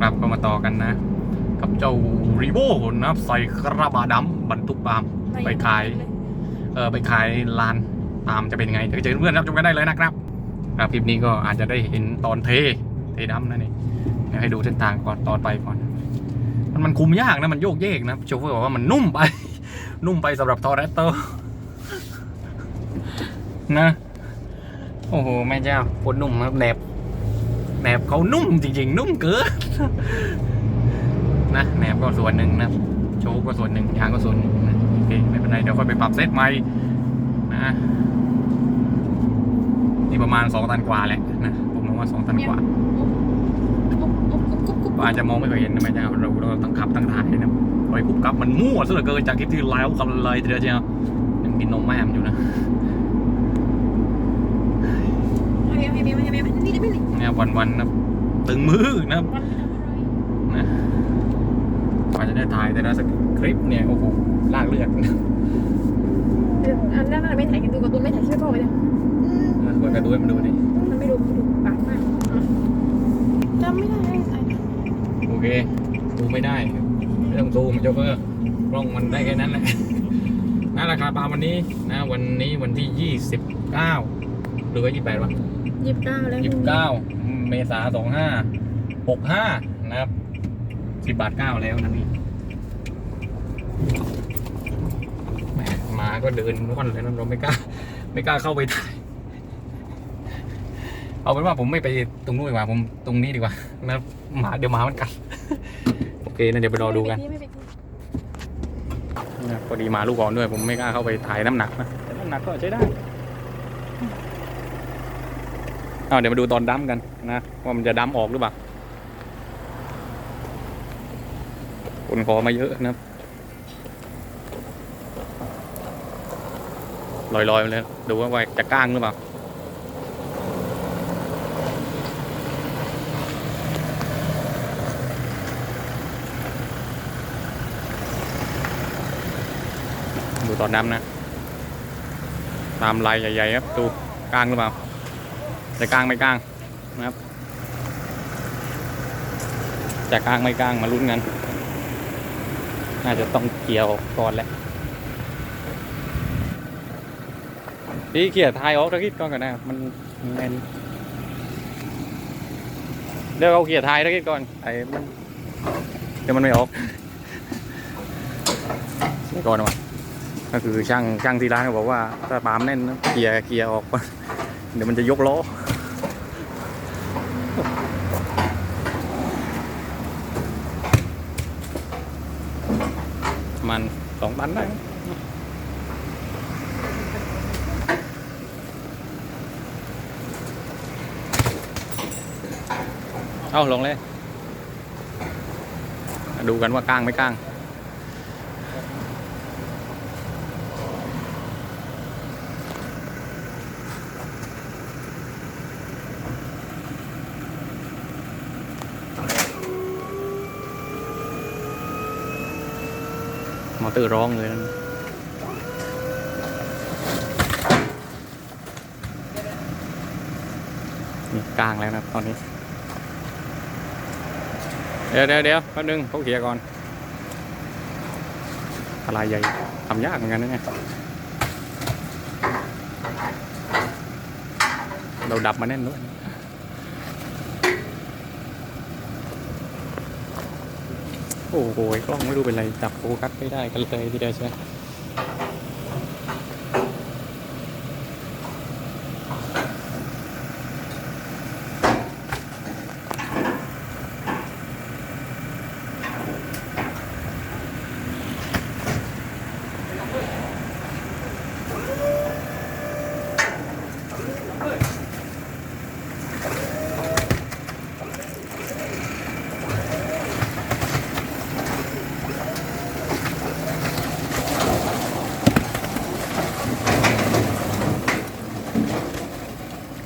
ครับ ก็มาต่อกันนะ กับเจ้ารีโบนะครับใส่กระบะดำบรรทุกปาล์มไปขายเออไปขายลานตามจะเป็นไงเดี๋ยวเจอเพื่อนรับชมกันได้เลยนะครับครับคลิปนี้ก็อาจจะได้เห็นตอนเทเทดำนั่นเองให้ดูเส้นทางก่อนตอนไปก่อน มันมันคุมยากนะมันโยกเยกนะโชเฟอร์บอกว่ามันนุ่มไป นุ่มไปสำหรับทอร์เรสเตอร์นะ โอ้โห แม่เจ้าโคตรนุ่มครับแหนบ แหนบเขานุ่มจริง ๆ นุ่มเกินนะแหนบก็ส่วนหนึ่งนะโชว์ก็ส่วนหนึ่งยางก็ส่วนหนึ่งนะโอเคไม่เป็นไรเดี๋ยวค่อยไปปรับเซตใหม่นะนี่ประมาณสองตันกว่าแหละนะผมมองว่าสองตันกว่าก็อาจจะมองไม่ค่อยเห็นนะแม่เจ้าเราเราต้องขับตั้งถ่ายนะปล่อยกุบกับมันมั่วซะเหลือเกินจากคลิปที่แล้วกันเลยทีเดียวเชียวยังกินนมแม่มอยู่นะ เนี่ยวันวันๆนะตึงมือนะนะกว่าจะได้ถ่ายแต่ละสคริปต์เนี่ยโอ้โหลากเลือดนะอันนั้นไม่ถ่ายกันดูการ์ตูนไม่ถ่ายช่วยพ่อไปเลยเปิดกระดูให้มันดูดิมันไม่ดูดูปากมากจำไม่ได้โอเคดูไม่ได้ไม่ต้องซูมโจ๊กเกอร์กล้องมันได้แค่นั้นแหละนะราคาปลาวันนี้นะวันนี้วันที่ 29 หรือว่า28วะ ยี่สิบเก้าแล้ว29เมษา25 65 นะครับ 10 บาท 9 แล้วนะนี่แหมมาก็เดินว่อนเลยนะเราไม่กล้า ไม่กล้าเข้าไปถ่ายเอาเป็นว่าผมไม่ไปตรงนู้นดีกว่า ผมตรงนี้ดีกว่านะหมาเดี๋ยวหมามันกัด โอเคนะเดี๋ยวไปรอดูกันนะพอดีมาลูกอ่อนด้วย ผมไม่กล้าเข้าไปถ่ายน้ำหนักนะแต่น้ำหนักก็ใช้ได้ เอาเดี๋ยวมาดูตอนดั้มกันนะว่ามันจะดั้มออกหรือเปล่าคนขอมาเยอะนะครับลอยๆมาเลยดูว่าจะก้างหรือเปล่าดูตอนดั้มนะ ตามลายใหญ่ๆครับดูก้างหรือเปล่า จะกลางไม่กลางนะครับ จะกลางไม่กลางมาลุ้นกัน น่าจะต้องเกี่ยวก่อนแหละพี่เขี่ยทายออกตะกี้ก่อนกันนะมันแน่นเดี๋ยวเอาเขี่ยทายตะกี้ก่อนไอ้มันเดี๋ยวมันไม่ออกก่อนวะก็คือช่างช่างที่ร้านเขาบอกว่าถ้าปามแน่นเขี่ยเขี่ยออกเดี๋ยวมันจะยกล้อ ประมาณสองตันได้เอาลงเลย ดูกันว่าก้างไม่ก้าง มอเตอร์ร้องเลยนะนี่กลางแล้วนะตอนนี้ เดี๋ยวเดี๋ยวเดี๋ยวแป๊บนึงเขาเคลียก่อนอะไรใหญ่ทำยากเหมือนกันนะเนี่ยเราดับมาแน่นด้วย โอ้โหกล้องไม่รู้เป็นไรจับโฟกัสไม่ได้กันเลยทีเดียวใช่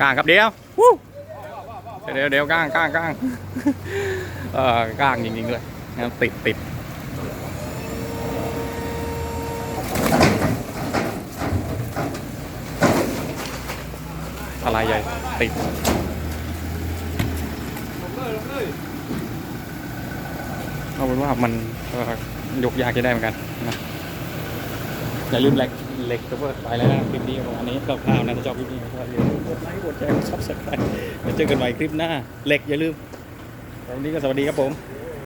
กลางครับเดียววู้เดี๋ยวเดี๋ยวกลางกลางกลางเอ่อกลางจริงๆด้วยนะครับติดติดอะไรใหญ่ติดเอาเป็นว่ามันยกยากจะได้เหมือนกันนะ อย่าลืมเล็กเล็กตัวเปิดไปแล้วนะคลิปนี้ประมาณนี้คร่าวนะที่ชอบคลิปนี้ก็อย่าลืมกดไลค์กดแชร์กดซับสไครต์เจอกันใหม่คลิปหน้าเล็กอย่าลืมวันนี้ก็สวัสดีครับผม